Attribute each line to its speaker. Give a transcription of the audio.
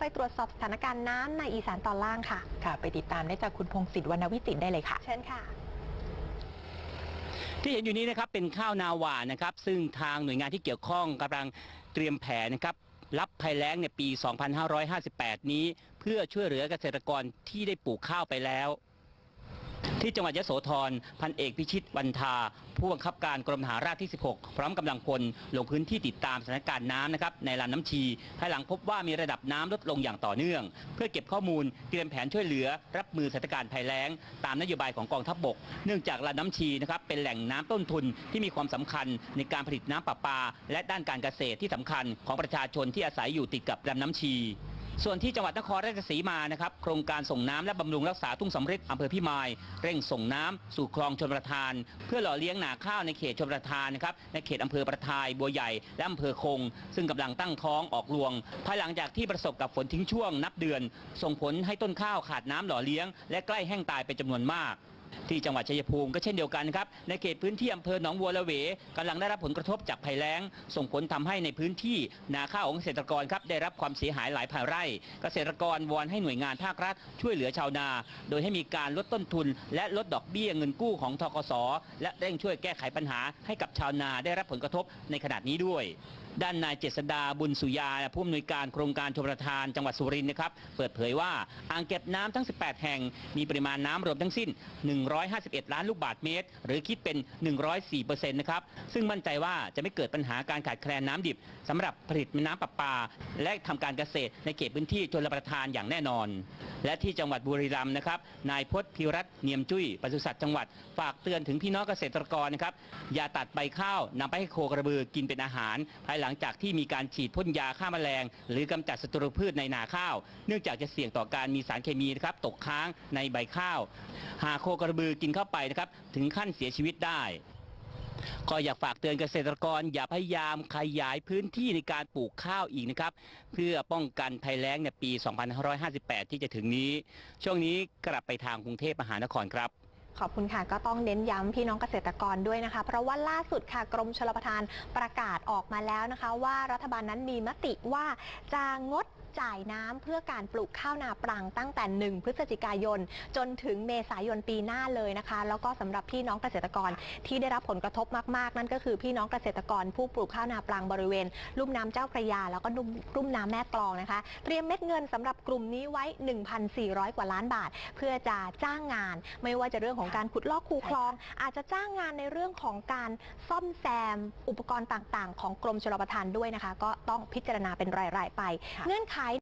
Speaker 1: ไปตรวจสอบสถานการณ์น้ำในอีสานตอนล่างค่ะ
Speaker 2: ค่ะ ไปติดตามได้จากคุณพงศิษฐ์วรรณวิจิตรได้เลยค่ะ
Speaker 1: เชิญค่ะ
Speaker 3: ที่เห็นอยู่นี้นะครับเป็นข้าวนาหวานนะครับ ซึ่งทางหน่วยงานที่เกี่ยวข้องกำลังเตรียมแผนนะครับ รับภัยแล้งในปี 2558 นี้ เพื่อช่วยเหลือเกษตรกรที่ได้ปลูกข้าวไปแล้ว ที่จังหวัดยโสธรพันเอกพิชิตวันทา ผู้บังคับการกรมหาราบที่ 16 พร้อมกำลังพลลงพื้นที่ติดตามสถานการณ์น้ำนะครับในลำน้ำชีภายหลังพบว่ามีระดับน้ำลดลงอย่างต่อเนื่อง เพื่อเก็บข้อมูลเตรียมแผนช่วยเหลือ รับมือสถานการณ์ภัยแล้ง ตามนโยบายของกองทัพบกเนื่องจากลำน้ำชีนะครับเป็นแหล่งน้ำต้นทุนที่มีความสำคัญในการผลิตน้ำประปา และด้านการเกษตรที่สำคัญของประชาชนที่อาศัยอยู่ติดกับลำน้ำชี ส่วนที่จังหวัดนครราชสีมานะครับโครงการส่งน้ำและบำรุงรักษาทุ่งสำริดอำเภอพิมาย เร่งส่งน้ำสู่คลองชลประทาน เพื่อหล่อเลี้ยงนาข้าวในเขตชลประทานนะครับในเขตอำเภอประทายบัวใหญ่และอำเภอคง ซึ่งกำลังตั้งท้องออกรวง ภายหลังจากที่ประสบกับฝนทิ้งช่วงนับเดือน ส่งผลให้ต้นข้าวขาดน้ำหล่อเลี้ยง และใกล้แห้งตายเป็นจำนวนมาก ที่จังหวัดชัยภูมิก็เช่นเดียวกันครับในเขตพื้นที่อำเภอหนองบัวละเวกำลังได้รับผลกระทบจากภัยแล้ง ส่งผลทำให้ในพื้นที่นาข้าวของเกษตรกรครับได้รับความเสียหายหลายพันไร่ เกษตรกรวอนให้หน่วยงานภาครัฐช่วยเหลือชาวนา โดยให้มีการลดต้นทุน และลดดอกเบี้ยเงินกู้ของทกสและเร่งช่วยแก้ไขปัญหาให้กับชาวนาได้รับผลกระทบในขณะนี้ด้วย ด้านนายเจษดาบุญสุยาผู้อำนวยการโครงการชลประทานจังหวัดสุรินทร์นะครับเปิดเผยว่าอ่างเก็บน้ำทั้ง 18 แห่ง มีปริมาณน้ำรวมทั้งสิ้น 151 ล้านลูกบาศก์เมตร หรือคิดเป็น 104%นะครับซึ่งมั่นใจว่าจะไม่เกิดปัญหาการขาดแคลนน้ำดิบสำหรับผลิตน้ำประปา และทำการเกษตรในเขตพื้นที่ชลประทานอย่างแน่นอน และที่จังหวัดบุรีรัมย์นะครับนายพจน์พิรัตเนียมจุ้ยปศุสัตว์จังหวัดฝากเตือนถึงพี่น้องเกษตรกรนะครับอย่าตัดใบข้าวนำไปให้โคกระบือกินเป็นอาหารภายหลังลังจากที่มีการฉีดพ่นยาฆ่าแมลง หรือกำจัดศัตรูพืชในนาข้าว เนื่องจากจะเสี่ยงต่อการมีสารเคมีนะครับตกค้างในใบข้าว หากโคกระบือกินเข้าไปนะครับถึงขั้นเสียชีวิตได้ก็อยากฝากเตือนเกษตรกรอย่าพยายามขยายพื้นที่ในการปลูกข้าวอีกนะครับ เพื่อป้องกันภัยแล้งในปี 2558 ที่จะถึงนี้ ช่วงนี้กลับไปทางกรุงเทพมหานครครับ
Speaker 1: ขอบคุณค่ะก็ต้องเน้นย้ำพี่น้องเกษตรกรด้วยนะคะ เพราะว่าล่าสุดค่ะกรมชลประทานประกาศออกมาแล้วนะคะ ว่ารัฐบาลนั้นมีมติว่าจะงด จ่ายน้ำเพื่อการปลูกข้าวนาปรังตั้งแต่ 1 พฤศจิกายน จนถึงเมษายนปีหน้าเลยนะคะ แล้วก็สำหรับพี่น้องเกษตรกรที่ได้รับผลกระทบมาก ๆ นั่นก็คือพี่น้องเกษตรกรผู้ปลูกข้าวนาปรังบริเวณ ลุ่มน้ำเจ้าพระยา แล้วก็ลุ่มลุ่มน้ำแม่กลองนะคะ เตรียมเม็ดเงินสำหรับกลุ่มนี้ไว้ 1,400 กว่าล้านบาท เพื่อจะจ้างงาน ไม่ว่าจะเรื่องของการขุดลอกคูคลอง อาจจะจ้างงานในเรื่องของการซ่อมแซมอุปกรณ์ต่าง ๆ ของกรมชลประทานด้วยนะคะ ก็ต้องพิจารณาเป็นราย ๆ ไป เงื่อนไข